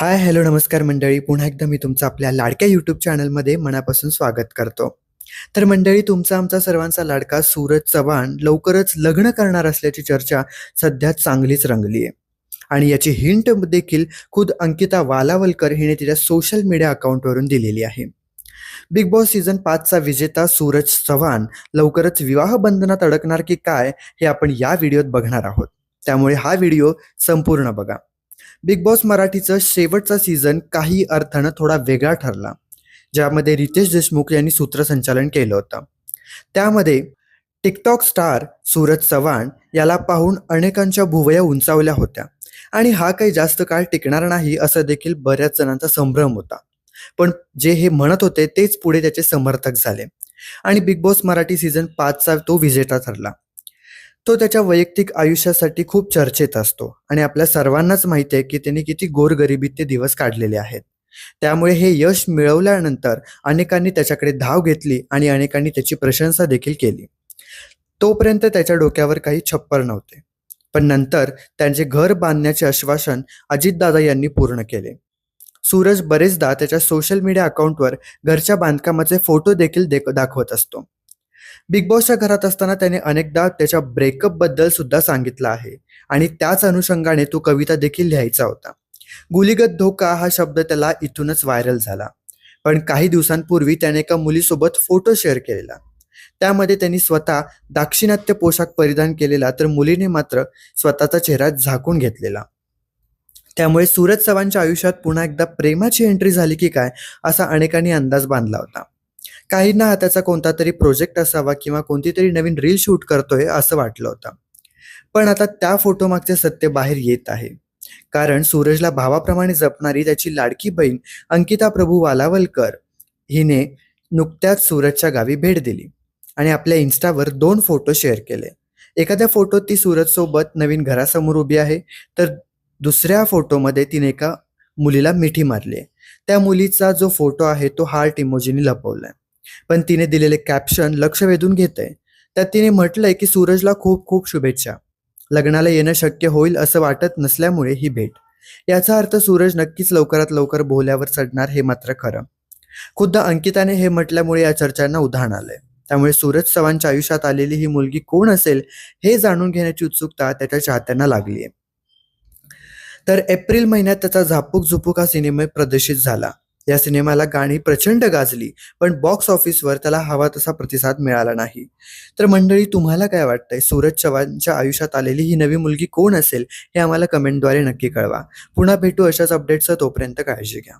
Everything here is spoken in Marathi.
हाय हॅलो नमस्कार मंडळी. पुन्हा एकदा मी तुमचं आपल्या लाडक्या यूट्यूब चॅनलमध्ये मनापासून स्वागत करतो. तर मंडळी तुमचा आमचा सर्वांचा लाडका सूरज चव्हाण लवकरच लग्न करणार असल्याची चर्चा सध्या चांगलीच रंगली आहे आणि याची हिंट देखील खुद अंकिता वालावलकर हिने तिच्या सोशल मीडिया अकाउंटवरून दिलेली आहे. बिग बॉस सीझन पाचचा विजेता सूरज चव्हाण लवकरच विवाह बंधनात अडकणार की काय हे आपण या व्हिडिओत बघणार आहोत. त्यामुळे हा व्हिडिओ संपूर्ण बघा. बिग बॉस मराठीचं शेवटचा सीझन काही अर्थानं थोडा वेगळा ठरला ज्यामध्ये रितेश देशमुख यांनी सूत्रसंचालन केलं होतं. त्यामध्ये टिकटॉक स्टार सूरज चव्हाण याला पाहून अनेकांच्या भुवया उंचावल्या होत्या आणि हा काही जास्त काळ टिकणार नाही असं देखील बऱ्याच जणांचा संभ्रम होता. पण जे हे म्हणत होते तेच पुढे त्याचे समर्थक झाले. आणि बिग बॉस मराठी सीझन पाचचा तो विजेता ठरला. तो त्याच्या वैयक्तिक आयुष्यासाठी खूप चर्चेत असतो आणि आपल्या सर्वांनाच माहिती आहे की त्यांनी किती गोरगरिबीत ते दिवस काढलेले आहेत. त्यामुळे हे यश मिळवल्यानंतर अनेकांनी त्याच्याकडे धाव घेतली आणि अनेकांनी त्याची प्रशंसा देखील केली. तोपर्यंत त्याच्या डोक्यावर काही छप्पर नव्हते. पण नंतर त्यांचे घर बांधण्याचे आश्वासन अजितदादा यांनी पूर्ण केले. सूरज बरेचदा त्याच्या सोशल मीडिया अकाउंटवर घरच्या बांधकामाचे फोटो देखील दाखवत असतो. बिग बॉसच्या घरात असताना त्याने अनेकदा त्याच्या ब्रेकअपबद्दल सुद्धा सांगितलं आहे. आणि त्याच अनुषंगाने तो कविता देखील लिहायचा होता. गुलीगत धोका हा शब्द त्याला इथूनच व्हायरल झाला. पण काही दिवसांपूर्वी त्याने एका मुलीसोबत फोटो शेअर केलेला. त्यामध्ये त्यांनी स्वतः दाक्षिणात्य पोशाख परिधान केलेला तर मुलीने मात्र स्वतःचा चेहरा झाकून घेतलेला. त्यामुळे सूरज चव्हाणच्या आयुष्यात पुन्हा एकदा प्रेमाची एंट्री झाली की काय असा अनेकांनी अंदाज बांधला होता. काहींना हा त्याचा कोणता तरी प्रोजेक्ट असावा किंवा कोणती तरी नवीन रील शूट करतोय असं वाटलं होतं. पण आता त्या फोटो मागचे सत्य बाहेर येत आहे. कारण सूरजला भावाप्रमाणे जपणारी त्याची लाडकी बहीण अंकिता प्रभू वालावलकर हिने नुकत्याच सूरजच्या गावी भेट दिली आणि आपल्या इन्स्टावर दोन फोटो शेअर केले. एखाद्या फोटोत ती सूरजसोबत नवीन घरासमोर उभी आहे तर दुसऱ्या फोटोमध्ये तिने एका मुलीला मिठी मारली आहे. त्या मुलीचा जो फोटो आहे तो हार्ट इमोजीने लपवलाय. पण तिने दिलेले कॅप्शन लक्ष वेधून घेत आहे त्यात तिने म्हटलंय की सूरजला खूप खूप शुभेच्छा. लग्नाला येणं शक्य होईल असं वाटत नसल्यामुळे ही भेट. याचा अर्थ सूरज नक्कीच लवकरात लवकर बोहल्यावर चढणार हे मात्र खरं. खुद्द अंकिताने हे म्हटल्यामुळे या चर्चांना उधाण आलंय. त्यामुळे सूरज चव्हाणच्या आयुष्यात आलेली ही मुलगी कोण असेल हे जाणून घेण्याची उत्सुकता त्याच्या चाहत्यांना लागली आहे तर एप्रिल महिन्यात त्याचा झापूक झुपूक हा सिनेमा प्रदर्शित झाला. या सिनेमाला गाणी प्रचंड गाजली पण बॉक्स ऑफिसवर त्याला हवा तसा प्रतिसाद मिळाला नाही. तर मंडळी तुम्हाला काय वाटतंय? सूरज चव्हाणच्या आयुष्यात आलेली ही नवी मुलगी कोण असेल? हे आम्हाला कमेंटद्वारे नक्की कळवा. पुन्हा भेटू अशाच अपडेटचा तोपर्यंत काळजी घ्या.